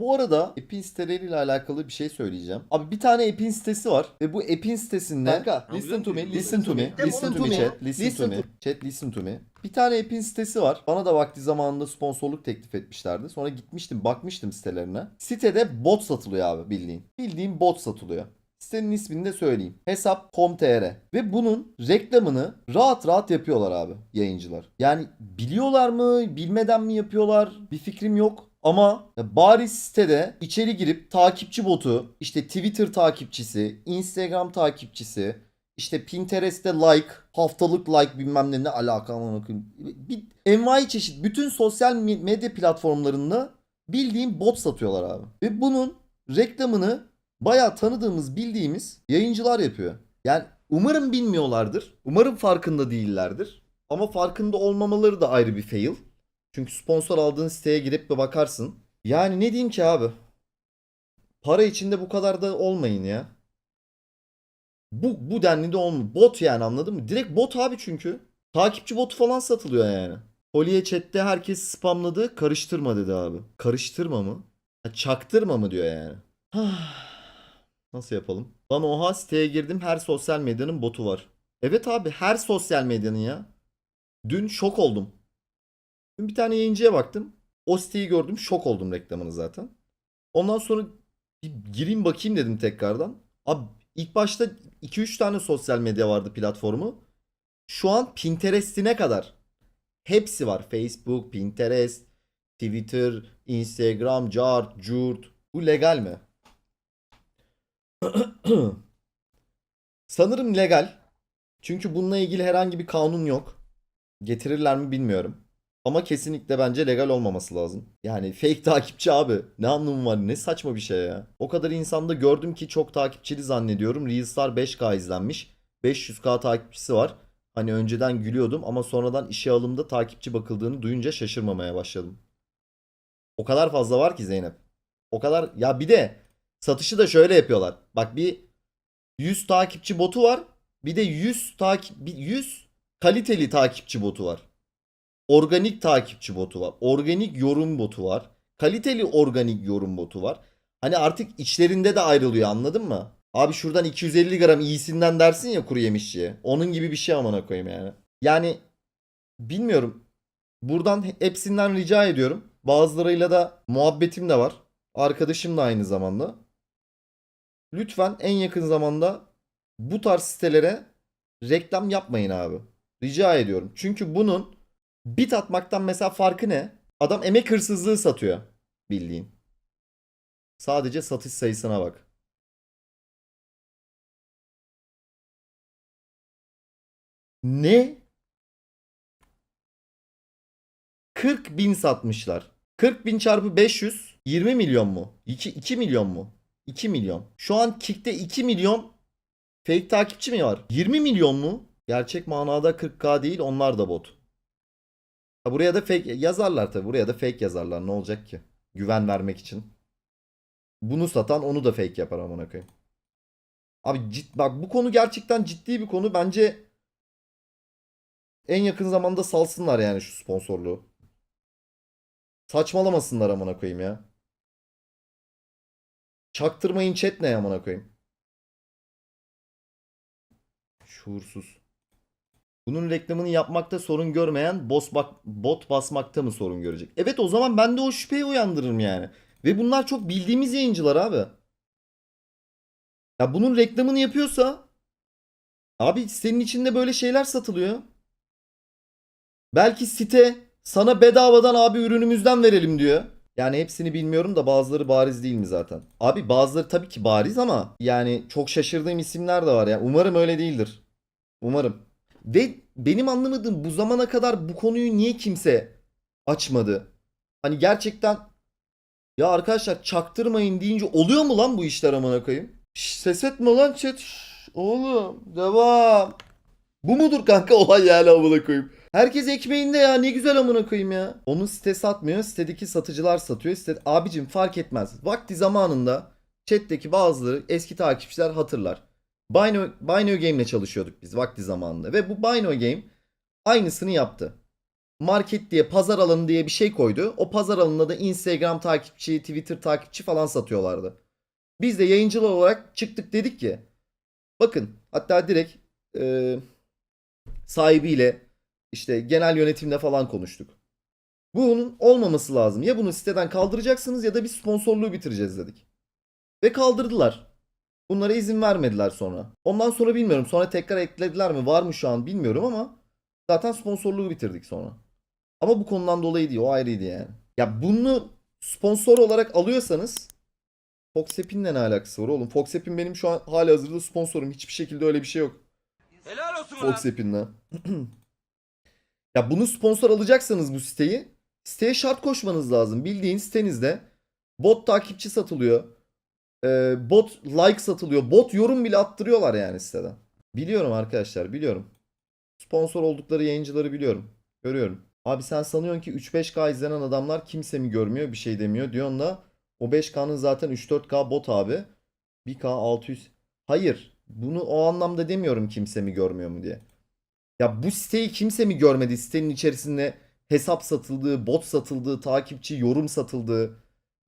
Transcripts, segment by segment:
Bu arada Epin siteleriyle alakalı bir şey söyleyeceğim. Abi bir tane Epin sitesi var ve bu Epin sitesinde Kanka, listen to me, listen to me, listen to me chat, listen Listen to me. Chat listen to me. Bir tane Epin sitesi var. Bana da vakti zamanında sponsorluk teklif etmişlerdi. Sonra gitmiştim, bakmıştım sitelerine. Sitede bot satılıyor abi bildiğin. Bildiğin bot satılıyor. Sitenin ismini de söyleyeyim. Hesap.com.tr Ve bunun reklamını rahat rahat yapıyorlar abi yayıncılar. Yani biliyorlar mı, bilmeden mi yapıyorlar bir fikrim yok. Ama bariz sitede içeri girip takipçi botu, işte Twitter takipçisi, Instagram takipçisi, işte Pinterest'te like, haftalık like bilmem ne ne alaka amına koyayım. Bir envai çeşit bütün sosyal me- medya platformlarında bildiğim bot satıyorlar abi. Ve bunun reklamını bayağı tanıdığımız, bildiğimiz yayıncılar yapıyor. Yani umarım bilmiyorlardır. Umarım farkında değillerdir. Ama farkında olmamaları da ayrı bir fail. Çünkü sponsor aldığın siteye girip bir bakarsın. Yani ne diyeyim ki abi? Para içinde bu kadar da olmayın ya. Bu, bu denli de olmuyor. Bot yani anladın mı? Direkt bot abi çünkü. Takipçi botu falan satılıyor yani. Kolye chatte herkes spamladı. Karıştırma dedi abi. Karıştırma mı? Ha, çaktırma mı diyor yani. Nasıl yapalım? Lan oha siteye girdim her sosyal medyanın botu var. Evet abi her sosyal medyanın ya. Dün şok oldum. Bir tane yayıncıya baktım. O siteyi gördüm şok oldum reklamını zaten. Ondan sonra bir gireyim bakayım dedim tekrardan. Abi ilk başta 2-3 tane sosyal medya vardı platformu. Şu an Pinterest'ine kadar. Hepsi var. Facebook, Pinterest, Twitter, Instagram, Cart, Curt. Bu legal mi? Sanırım legal. Çünkü bununla ilgili herhangi bir kanun yok. Getirirler mi bilmiyorum. Ama kesinlikle bence legal olmaması lazım. Yani fake takipçi abi. Ne anlamı var? Ne saçma bir şey ya. O kadar insanda gördüm ki çok takipçili zannediyorum. Reels'lar 5K izlenmiş. 500K takipçisi var. Hani önceden gülüyordum ama sonradan işe alımda takipçi bakıldığını duyunca şaşırmamaya başladım. O kadar fazla var ki Zeynep. O kadar ya bir de satışı da şöyle yapıyorlar. Bak bir 100 takipçi botu var. Bir de 100 takip bir 100 kaliteli takipçi botu var. Organik takipçi botu var. Organik yorum botu var. Kaliteli organik yorum botu var. Hani artık içlerinde de ayrılıyor anladın mı? Abi şuradan 250 gram iyisinden dersin ya kuru yemişçiye. Onun gibi bir şey amına koyayım yani. Yani bilmiyorum. Buradan hepsinden rica ediyorum. Bazılarıyla da muhabbetim de var. Arkadaşım da aynı zamanda. Lütfen en yakın zamanda bu tarz sitelere reklam yapmayın abi. Rica ediyorum. Çünkü bunun bit atmaktan mesela farkı ne? Adam emek hırsızlığı satıyor bildiğin. Sadece satış sayısına bak. Ne? 40 bin satmışlar. 40 bin çarpı 500 20 milyon mu? 2, 2 milyon mu? 2 milyon. Şu an Kick'te 2 milyon fake takipçi mi var? 20 milyon mu? Gerçek manada 40k değil onlar da bot. Ha buraya da fake yazarlar tabi. Buraya da fake yazarlar. Ne olacak ki? Güven vermek için. Bunu satan onu da fake yapar amına koyayım. Abi cid, bak bu konu gerçekten ciddi bir konu. Bence en yakın zamanda salsınlar yani şu sponsorluğu. Saçmalamasınlar amına koyayım ya. Çaktırmayın chat ne amına koyayım. Şuursuz. Bunun reklamını yapmakta sorun görmeyen boss bak, bot basmakta mı sorun görecek? Evet o zaman ben de o şüpheyi uyandırırım yani. Ve bunlar çok bildiğimiz yayıncılar abi. Ya bunun reklamını yapıyorsa abi senin içinde böyle şeyler satılıyor. Belki site sana bedavadan abi ürünümüzden verelim diyor. Yani hepsini bilmiyorum da bazıları bariz değil mi zaten? Abi bazıları tabii ki bariz ama yani çok şaşırdığım isimler de var ya. Umarım öyle değildir. Umarım. Ve benim anlamadığım bu zamana kadar bu konuyu niye kimse açmadı? Hani gerçekten ya arkadaşlar çaktırmayın deyince oluyor mu lan bu işler amına koyayım? Şş, ses etme lan chat. Oğlum devam. Bu mudur kanka olay yani amına koyayım. Herkes ekmeğinde ya ne güzel amına koyayım ya. Onun site satmıyor. Sitedeki satıcılar satıyor. Site... Abicim fark etmez. Vakti zamanında chat'teki bazıları eski takipçiler hatırlar. Bino, Bino Game'le çalışıyorduk biz vakti zamanında. Ve bu Bino Game aynısını yaptı. market diye pazar alanı diye bir şey koydu. O pazar alanında da Instagram takipçi, Twitter takipçi falan satıyorlardı. Biz de yayıncılar olarak çıktık dedik ki bakın hatta direkt e, sahibiyle işte genel yönetimle falan konuştuk. Bunun olmaması lazım. Ya bunu siteden kaldıracaksınız ya da bir sponsorluğu bitireceğiz dedik. Ve kaldırdılar. Bunlara izin vermediler sonra. Ondan sonra bilmiyorum. Sonra tekrar eklediler mi? Var mı şu an bilmiyorum ama zaten sponsorluğu bitirdik sonra. Ama bu konudan dolayı değil. O ayrıydı yani. Ya bunu sponsor olarak alıyorsanız Foxapp'inle ne alakası var oğlum? Foxapp'in benim şu an hali hazırda sponsorum. Hiçbir şekilde öyle bir şey yok. Helal olsun lan. Foxapp'inle. ya bunu sponsor alacaksanız bu siteyi siteye şart koşmanız lazım. Bildiğin sitenizde bot takipçi satılıyor. Ee, bot like satılıyor. Bot yorum bile attırıyorlar yani siteden. Biliyorum arkadaşlar biliyorum. Sponsor oldukları yayıncıları biliyorum. Görüyorum. Abi sen sanıyorsun ki 3-5K izlenen adamlar kimse mi görmüyor bir şey demiyor. Diyorsun da o 5K'nın zaten 3-4K bot abi. 1K 600. Hayır. Bunu o anlamda demiyorum kimse mi görmüyor mu diye. Ya bu siteyi kimse mi görmedi? Sitenin içerisinde hesap satıldığı, bot satıldığı, takipçi, yorum satıldığı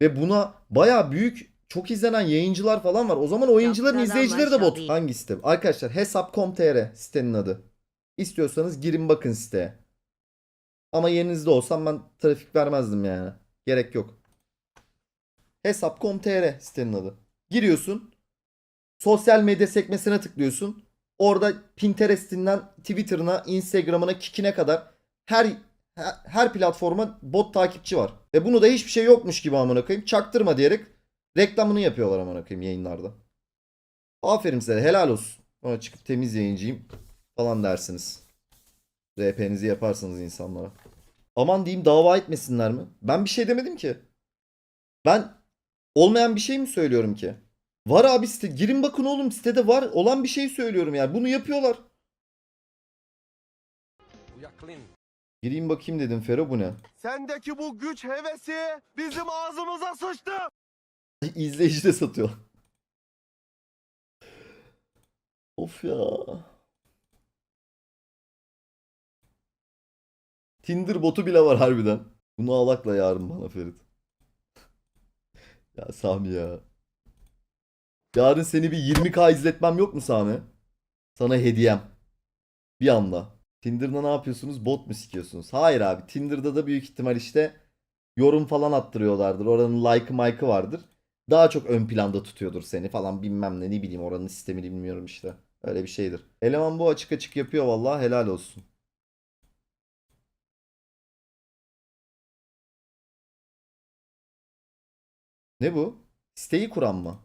ve buna baya büyük çok izlenen yayıncılar falan var. O zaman o yayıncıların Yaptılar izleyicileri de bot. Hangi site? Arkadaşlar hesap.com.tr sitenin adı. İstiyorsanız girin bakın siteye. Ama yerinizde olsam ben trafik vermezdim yani. Gerek yok. Hesap.com.tr sitenin adı. Giriyorsun. Sosyal medya sekmesine tıklıyorsun. Orada Pinterest'inden Twitter'ına, Instagram'ına, Kik'ine kadar her- her platforma bot takipçi var. Ve bunu da hiçbir şey yokmuş gibi amına koyayım. Çaktırma diyerek reklamını yapıyorlar amına koyayım yayınlarda. Aferin size helal olsun. Sonra çıkıp temiz yayıncıyım falan dersiniz. RP'nizi yaparsınız insanlara. Aman diyeyim dava etmesinler mi? Ben bir şey demedim ki. Ben olmayan bir şey mi söylüyorum ki? Var abi site. Girin bakın oğlum sitede var olan bir şey söylüyorum yani. Bunu yapıyorlar. Gireyim bakayım dedim Fero bu ne? Sendeki bu güç hevesi bizim ağzımıza sıçtı. İzleyici de satıyor. Of ya. Tinder botu bile var harbiden. Bunu alakla yarın bana Ferit. ya Sami ya. Yarın seni bir 20k izletmem yok mu Sami? Sana hediyem. Bir anda. Tinder'da ne yapıyorsunuz? Bot mu sikiyorsunuz? Hayır abi. Tinder'da da büyük ihtimal işte yorum falan attırıyorlardır. Oranın like'ı mike'ı vardır. Daha çok ön planda tutuyordur seni falan bilmem ne ne bileyim oranın sistemini bilmiyorum işte. Öyle bir şeydir. Eleman bu açık açık yapıyor vallahi helal olsun. Ne bu? Siteyi kuran mı?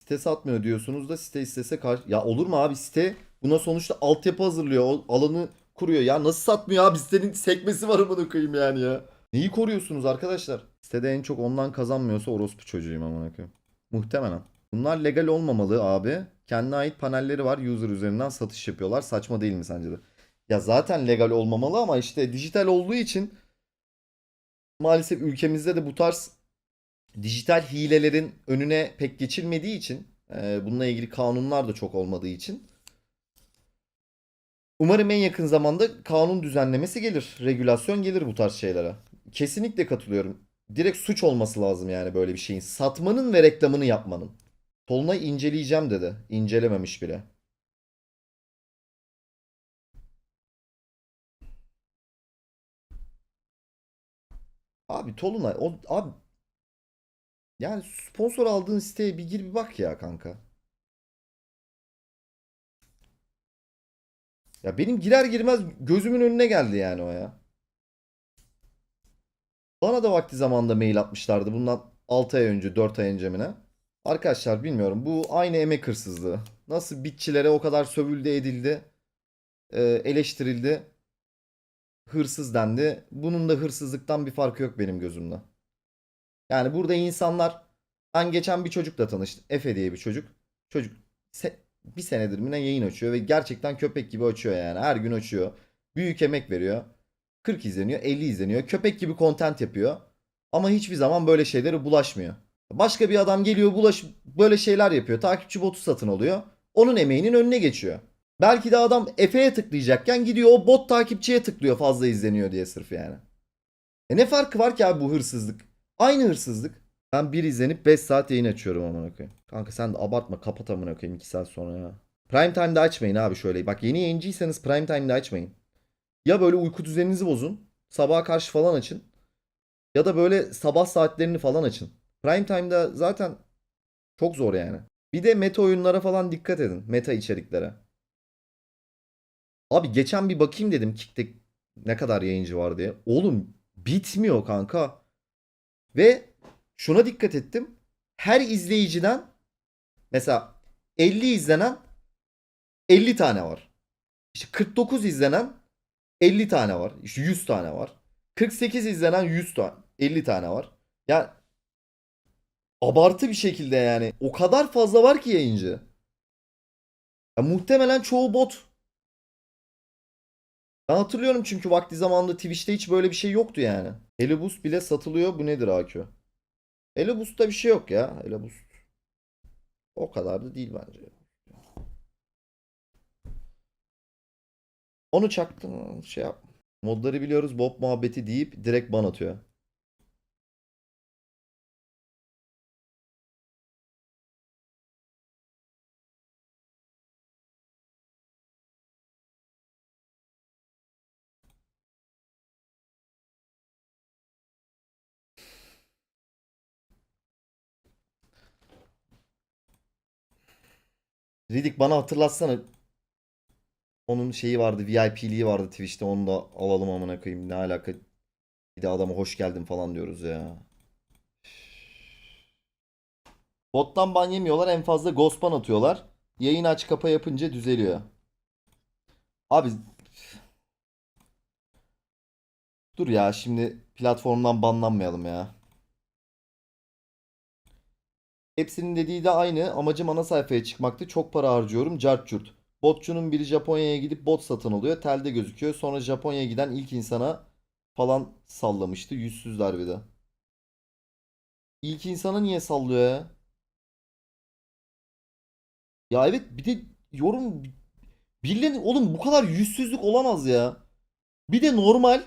Site satmıyor diyorsunuz da site istese karşı... Ya olur mu abi site buna sonuçta altyapı hazırlıyor. O alanı kuruyor. Ya nasıl satmıyor abi? Sitenin sekmesi var amına koyayım yani ya. Neyi koruyorsunuz arkadaşlar? Sitede en çok ondan kazanmıyorsa orospu çocuğuyum amına koyayım. Muhtemelen. Bunlar legal olmamalı abi. Kendine ait panelleri var. User üzerinden satış yapıyorlar. Saçma değil mi sence de? Ya zaten legal olmamalı ama işte dijital olduğu için maalesef ülkemizde de bu tarz dijital hilelerin önüne pek geçilmediği için e, bununla ilgili kanunlar da çok olmadığı için umarım en yakın zamanda kanun düzenlemesi gelir. Regülasyon gelir bu tarz şeylere. Kesinlikle katılıyorum. Direkt suç olması lazım yani böyle bir şeyin. Satmanın ve reklamını yapmanın. Tolunay inceleyeceğim dedi. İncelememiş bile. Abi Tolunay o abi yani sponsor aldığın siteye bir gir bir bak ya kanka. Ya benim girer girmez gözümün önüne geldi yani o ya. Bana da vakti zamanında mail atmışlardı bundan 6 ay önce 4 ay önce mi? Arkadaşlar bilmiyorum bu aynı emek hırsızlığı. Nasıl bitçilere o kadar sövüldü edildi, e, eleştirildi, hırsız dendi. Bunun da hırsızlıktan bir farkı yok benim gözümde. Yani burada insanlar ben geçen bir çocukla tanıştım. Efe diye bir çocuk. Çocuk bir senedir mi ne yayın açıyor ve gerçekten köpek gibi açıyor yani. Her gün açıyor. Büyük emek veriyor. 40 izleniyor, 50 izleniyor. Köpek gibi content yapıyor. Ama hiçbir zaman böyle şeylere bulaşmıyor. Başka bir adam geliyor bulaş böyle şeyler yapıyor. Takipçi botu satın alıyor. onun emeğinin önüne geçiyor. Belki de adam Efe'ye tıklayacakken gidiyor o bot takipçiye tıklıyor fazla izleniyor diye sırf yani. E ne farkı var ki abi bu hırsızlık? Aynı hırsızlık. Ben bir izlenip 5 saat yayın açıyorum amına koyayım. Kanka sen de abartma kapat amına koyayım 2 saat sonra ya. Prime time'da açmayın abi şöyle. Bak yeni yayıncıysanız prime time'da açmayın. Ya böyle uyku düzeninizi bozun. Sabaha karşı falan açın. Ya da böyle sabah saatlerini falan açın. Prime time'da zaten çok zor yani. Bir de meta oyunlara falan dikkat edin. Meta içeriklere. Abi geçen bir bakayım dedim Kick'te ne kadar yayıncı var diye. Oğlum bitmiyor kanka. Ve şuna dikkat ettim. Her izleyiciden mesela 50 izlenen 50 tane var. İşte 49 izlenen 50 tane var. İşte 100 tane var. 48 izlenen 100 tane 50 tane var. Yani abartı bir şekilde yani. O kadar fazla var ki yayıncı. Ya muhtemelen çoğu bot. Ben hatırlıyorum çünkü vakti zamanında Twitch'te hiç böyle bir şey yoktu yani. Eleboost bile satılıyor. Bu nedir AQ? Eleboost'ta bir şey yok ya. Eleboost. O kadar da değil bence. Onu çaktım şey yap. Modları biliyoruz Bob muhabbeti deyip direkt ban atıyor. Ridik bana hatırlatsana. Onun şeyi vardı, VIP'liği vardı Twitch'te. Onu da alalım amına koyayım. Ne alaka? Bir de adama hoş geldin falan diyoruz ya. Bottan ban yemiyorlar. En fazla ghost ban atıyorlar. Yayın aç kapa yapınca düzeliyor. Abi Dur ya şimdi platformdan banlanmayalım ya. Hepsinin dediği de aynı. Amacım ana sayfaya çıkmaktı. Çok para harcıyorum. Cart curt. Botçunun biri Japonya'ya gidip bot satın alıyor. Telde gözüküyor. Sonra Japonya'ya giden ilk insana falan sallamıştı. Yüzsüzler bir de. İlk insana niye sallıyor ya? Ya evet bir de yorum birilerinin oğlum bu kadar yüzsüzlük olamaz ya. Bir de normal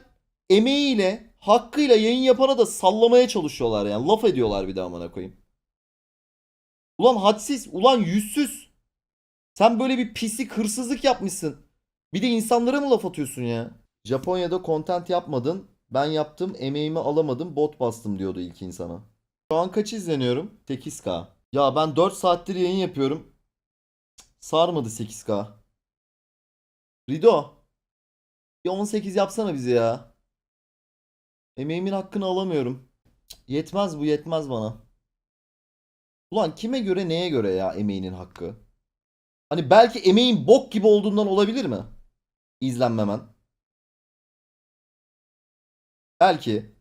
emeğiyle hakkıyla yayın yapana da sallamaya çalışıyorlar yani. Laf ediyorlar bir de amına koyayım. Ulan hadsiz, ulan yüzsüz. Sen böyle bir pislik, hırsızlık yapmışsın. Bir de insanlara mı laf atıyorsun ya? Japonya'da content yapmadın. Ben yaptım, emeğimi alamadım, bot bastım diyordu ilk insana. Şu an kaç izleniyorum? 8K. Ya ben 4 saattir yayın yapıyorum. Sarmadı 8K. Rido. Bir 18 yapsana bize ya. Emeğimin hakkını alamıyorum. Yetmez bu yetmez bana. Ulan kime göre neye göre ya emeğinin hakkı? Hani belki emeğin bok gibi olduğundan olabilir mi? İzlenmemen. Belki.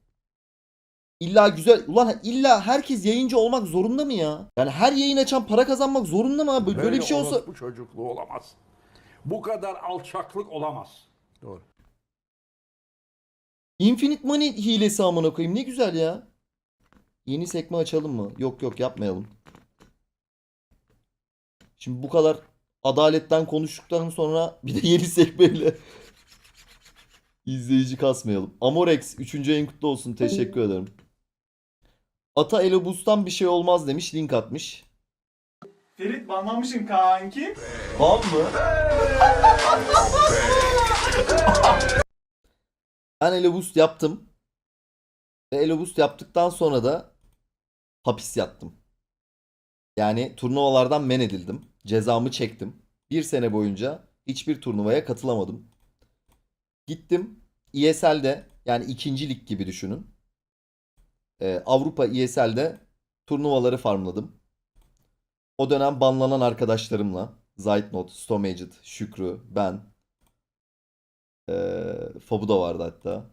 İlla güzel. Ulan illa herkes yayıncı olmak zorunda mı ya? Yani her yayın açan para kazanmak zorunda mı abi? Böyle bir şey olsa... Bu çocukluğu olamaz. Bu kadar alçaklık olamaz. Doğru. Infinite Money hilesi amına koyayım. Ne güzel ya. Yeni sekme açalım mı? Yok yok yapmayalım. Şimdi bu kadar adaletten konuştuktan sonra bir de yeni sekmeyle izleyici kasmayalım. Amorex 3. ayın kutlu olsun. Teşekkür ederim. Ata Elobus'tan bir şey olmaz demiş. Link atmış. Ferit banlanmışsın kanki. Ban mı? Ben Elobust yaptım. Ve Elobust yaptıktan sonra da hapis yattım. Yani turnuvalardan men edildim. Cezamı çektim. Bir sene boyunca hiçbir turnuvaya katılamadım. Gittim ESL'de yani ikinci lig gibi düşünün. Ee, Avrupa ESL'de turnuvaları farmladım. O dönem banlanan arkadaşlarımla Zaytnot, Stomaged, Şükrü, ben ee, Fabu da vardı hatta.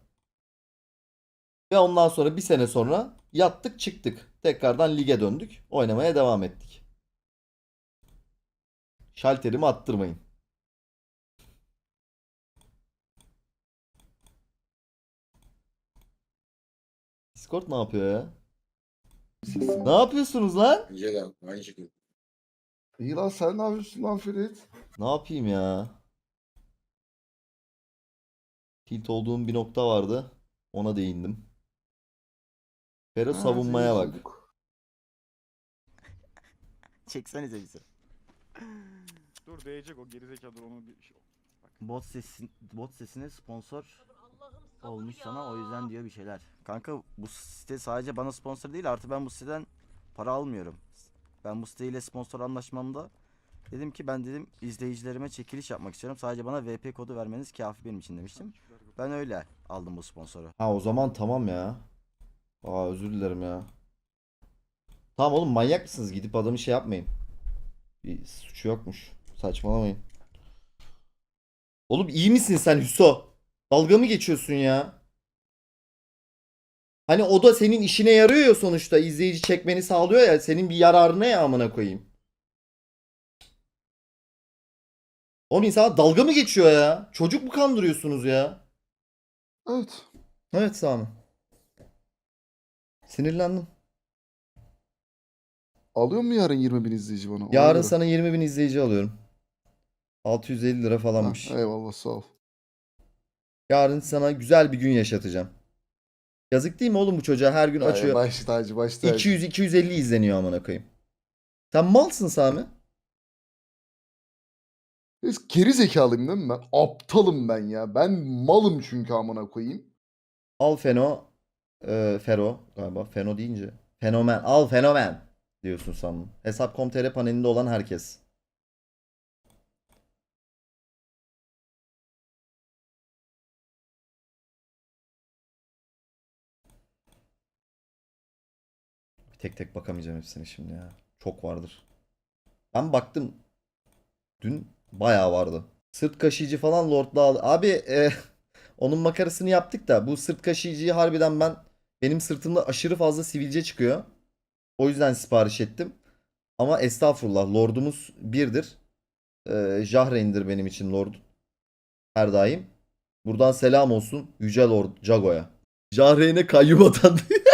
Ve ondan sonra bir sene sonra yattık çıktık. Tekrardan lige döndük. Oynamaya devam ettik. Şalterimi attırmayın. Discord ne yapıyor ya? Ne yapıyorsunuz lan? De aynı şekilde. İyi lan sen ne yapıyorsun lan Ferit? Ne yapayım ya? Tilt olduğum bir nokta vardı. Ona değindim. Fero savunmaya bak. Çeksenize bizi. Dur değecek o gerizekalı dur onu bir şey. Bot sesin bot sesine sponsor olmuş sana o yüzden diyor bir şeyler. Kanka bu site sadece bana sponsor değil artı ben bu siteden para almıyorum. Ben bu siteyle sponsor anlaşmamda dedim ki ben dedim izleyicilerime çekiliş yapmak istiyorum. Sadece bana VP kodu vermeniz kafi benim için demiştim. Ben öyle aldım bu sponsoru. Ha o zaman tamam ya. Aa özür dilerim ya. Tamam oğlum manyak mısınız? Gidip adamı şey yapmayın. Bir suçu yokmuş. Saçmalamayın. Oğlum iyi misin sen Hüso? Dalga mı geçiyorsun ya? Hani o da senin işine yarıyor ya sonuçta. izleyici çekmeni sağlıyor ya. Senin bir yararına ya amına koyayım. Oğlum insana dalga mı geçiyor ya? Çocuk mu kandırıyorsunuz ya? Evet. Evet Sami. Sinirlendim. Alıyor mu yarın 20 bin izleyici bana? Ona Yarın göre. sana 20 bin izleyici alıyorum. 650 lira Ha, falanmış. eyvallah sağ ol. Yarın sana güzel bir gün yaşatacağım. Yazık değil mi oğlum bu çocuğa her gün Ay, açıyor. Baş tacı baş tacı. 200 250 izleniyor amına koyayım. Sen malsın Sami. Biz geri zekalıyım değil mi ben? Aptalım ben ya. Ben malım çünkü amına koyayım. Al Feno e, Fero galiba Feno deyince. Fenomen. Al fenomen diyorsun sandım. Hesap.com.tr panelinde olan herkes. Tek tek bakamayacağım hepsine şimdi ya. Çok vardır. Ben baktım. Dün bayağı vardı. Sırt kaşıyıcı falan Lord'la al. Abi e, onun makarasını yaptık da bu sırt kaşıyıcıyı harbiden ben benim sırtımda aşırı fazla sivilce çıkıyor. O yüzden sipariş ettim. Ama estağfurullah Lord'umuz birdir. Ee, Jahreyn'dir benim için Lord. Her daim. Buradan selam olsun Yüce Lord Jago'ya. Jahreyn'e kayyum atandı.